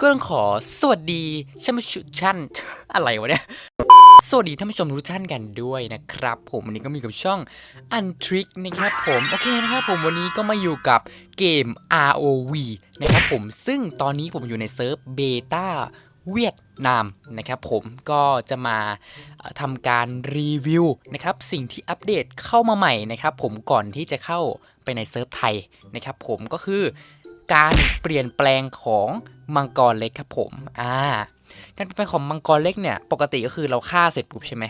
ก็ต้องขอสวัสดีท่านผู้ชมท่านอะไรวะเนี่ยสวัสดีท่านผู้ชมทุกท่านกันด้วยนะครับ ผมวันนี้ก็มีกับช่องอันทริกนะครับผมโอเคนะครับผมวันนี้ก็มาอยู่กับเกม ROV นะครับผมซึ่งตอนนี้ผมอยู่ในเซิร์ฟเบต้าเวียดนามนะครับผมก็จะมาทำการรีวิวนะครับสิ่งที่อัปเดตเข้ามาใหม่นะครับผมก่อนที่จะเข้าไปในเซิร์ฟไทยนะครับผมก็คือการเปลี่ยนแปลงของ มังกรเล็กครับผมอ่าการเปลี่ยนแปของมังกรเล็กเนี่ย ปกติก็คือเราฆ่าเสร็จปุ๊บใช่ไหม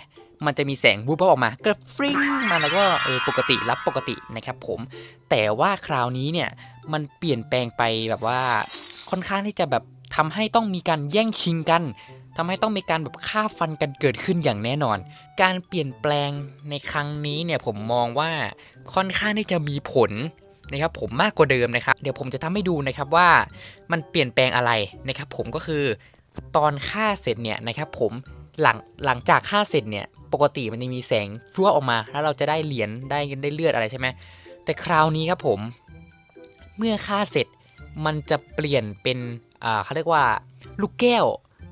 มันจะมีแสงบูบออกมาก็ฟริ้งมาแล้วก็เออปกติรับปกตินะครับผม แต่ว่าคราวนี้เนี่ยมันเปลี่ยนแปลงไปแบบว่าค่อนข้างที่จะแบบทำให้ต้องมีการแย่งชิงกันทำให้ต้องมีการแบบฆ่าฟันกันเกิดขึ้นอย่างแน่นอน การเปลี่ยนแปลงในครั้งนี้เนี่ยผมมองว่าค่อนข้างที่จะมีผล นะครับผมมากกว่าเดิมนะครับ เดี๋ยวผมจะทำให้ดูนะครับว่ามันเปลี่ยนแปลงอะไรนะครับผมก็คือตอนฆ่าเสร็จเนี่ยนะครับผมหลังหลังจากฆ่าเสร็จเนี่ยปกติมันจะมีแสงฟั่วออกมา แล้วเราจะได้เหรียญได้ได้เลือดอะไรใช่ไหมแต่คราวนี้ครับผม เมื่อฆ่าเสร็จมันจะเปลี่ยนเป็นอ่าเขาเรียกว่าลูกแก้ว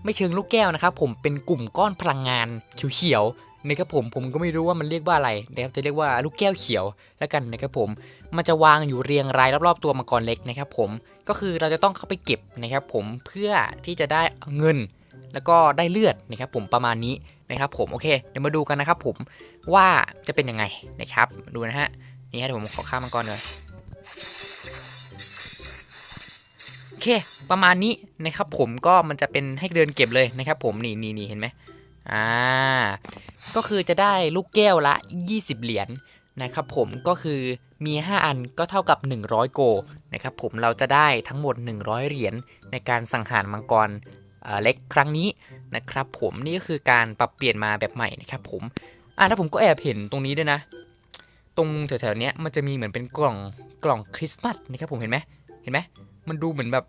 ไม่เชิงลูกแก้วนะครับผมเป็นกลุ่มก้อนพลังงานเขียว นะครับผมผมก็ไม่รู้ว่ามันเรียกว่าอะไรนะครับจะเรียกว่าลูกแก้วเขียวแล้วกันนะครับผมมันจะวางอยู่เรียงรายรอบๆตัวมังกรเล็กนะครับผมก็คือเราจะต้องเข้าไปเก็บนะครับผมเพื่อที่จะได้เงินแล้วก็ได้เลือดนะครับผมประมาณนี้นะครับผมโอเคเดี๋ยวมาดูกันนะครับผมว่าจะเป็นยังไงนะครับดูนะฮะนี่ฮะเดี๋ยวผมขอข้ามมังกรเลยโอเคประมาณนี้นะครับผมก็มันจะเป็นให้เดินเก็บเลยนะครับผมนี่นี่นี่เห็นไหม อ่าก็คือจะได้ลูกแก้วละ 20 เหรียญนะครับผมก็คือมี 5 อันก็เท่ากับ 100 โกนะครับผมเราจะได้ทั้งหมด 100 เหรียญในการสังหารมังกรเเล็กครั้งนี้นะครับผมนี่ก็คือการปรับเปลี่ยนมาแบบใหม่นะครับผมอะแล้วผมก็แอบเห็นตรงนี้ด้วยนะ ตรงแถวๆนี้มันจะมีเหมือนเป็นกล่องกล่องคริสต์มาสนะครับผมเห็นไหมเห็นไหมมันดูเหมือนแบบ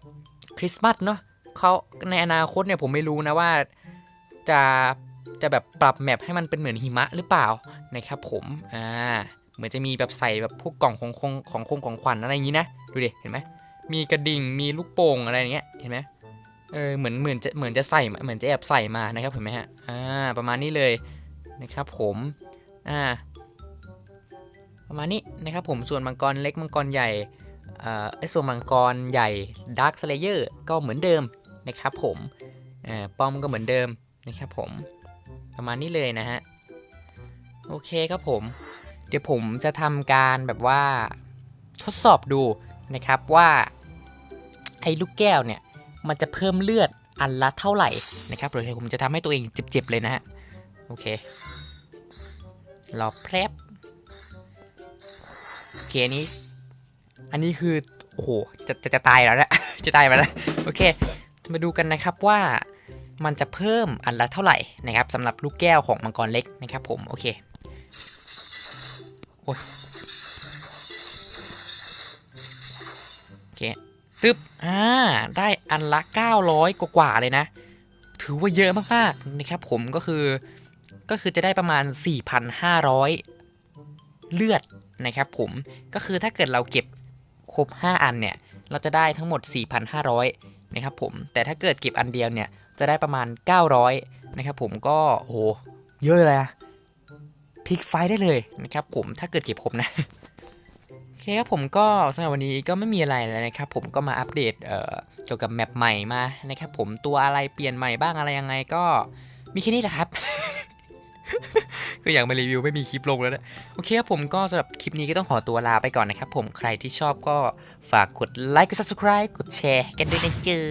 คริสต์มาสเนาะเขาในอนาคตเนี่ยผมไม่รู้นะว่าจะ จะแบบปรับแมปให้มันเป็นเหมือนหิมะหรือเปล่านะครับผมอ่าเหมือนจะมีแบบใส่แบบพวกกล่องของของของคงของขวัญอะไรอย่างนี้นะดูดิเห็นไหมมีกระดิ่งมีลูกโป่งอะไรอย่างเงี้ยเห็นไหมเออเหมือนเหมือนจะเหมือนจะใส่เหมือนจะแอบใส่มานะครับเห็นไหมฮะอ่าประมาณนี้เลยนะครับผมอ่าประมาณนี้นะครับผมส่วนมังกรเล็กมังกรใหญ่เอ่อไอ้ส่วนมังกรใหญ่ Dark Slayer ก็เหมือนเดิมนะครับผมอ่าป้อมก็เหมือนเดิมนะครับผม ประมาณนี้เลยนะฮะ โอเคครับผม เดี๋ยวผมจะทำการแบบว่าทดสอบดูนะครับว่าไอ้ลูกแก้วเนี่ย มันจะเพิ่มเลือดอันละเท่าไหร่นะครับเดี๋ยวผมจะทำให้ตัวเองเจ็บๆเลยนะฮะ โอเครอแพรบโอเคอันนี้ อันนี้คือ โอ้โห จะจะจะตายแล้วนะ จะตายไปแล้ว โอเค มาดูกันนะครับว่า มันจะเพิ่มอันละเท่าไหร่นะครับสำหรับลูกแก้วของมังกรเล็กนะครับผมโอเคโอ้ยโอเคตึ๊บอ่าได้อันละ 900กว่าเลยนะ ถือว่าเยอะมากๆนะครับผมก็คือก็คือจะได้ประมาณ 4,500 เลือดนะครับผมก็คือถ้าเกิดเราเก็บครบ 5 อันเนี่ย เราจะได้ทั้งหมด 4,500 นะครับผมแต่ถ้าเกิดเก็บอันเดียวเนี่ยจะได้ประมาณ 900นะครับผมก็โหเยอะเลยอะพลิกไฟได้เลยนะครับผมถ้าเกิดเก็บผมนะโอเคครับผมก็สำหรับวันนี้ก็ไม่มีอะไรแล้วนะครับผมก็มาอัปเดตเเกี่ยวกับแมปใหม่มานะครับผมตัวอะไรเปลี่ยนใหม่บ้างอะไรยังไงก็มีแค่นี้แหละครับ ก็อยากมารีวิวไม่มีคลิปลงแล้วนะโอเคครับผมก็สำหรับคลิปนี้ก็ต้องขอตัวลาไปก่อนนะครับผมใครที่ชอบก็ฝากกดไลค์กด subscribe กดแชร์กันด้วยนะเจอ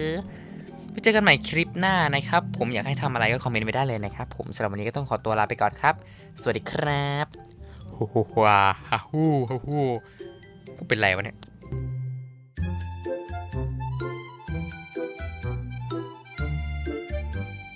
ไว้เจอกันใหม่คลิปหน้านะครับ ผมอยากให้ทำอะไรก็คอมเมนต์ไว้ได้เลยนะครับผมสำหรับวันนี้ก็ต้องขอตัวลาไปก่อนครับ สวัสดีครับฮู้ฮู้ว้าฮู้ฮู้ฮู้กูเป็นไรวะเนี่ย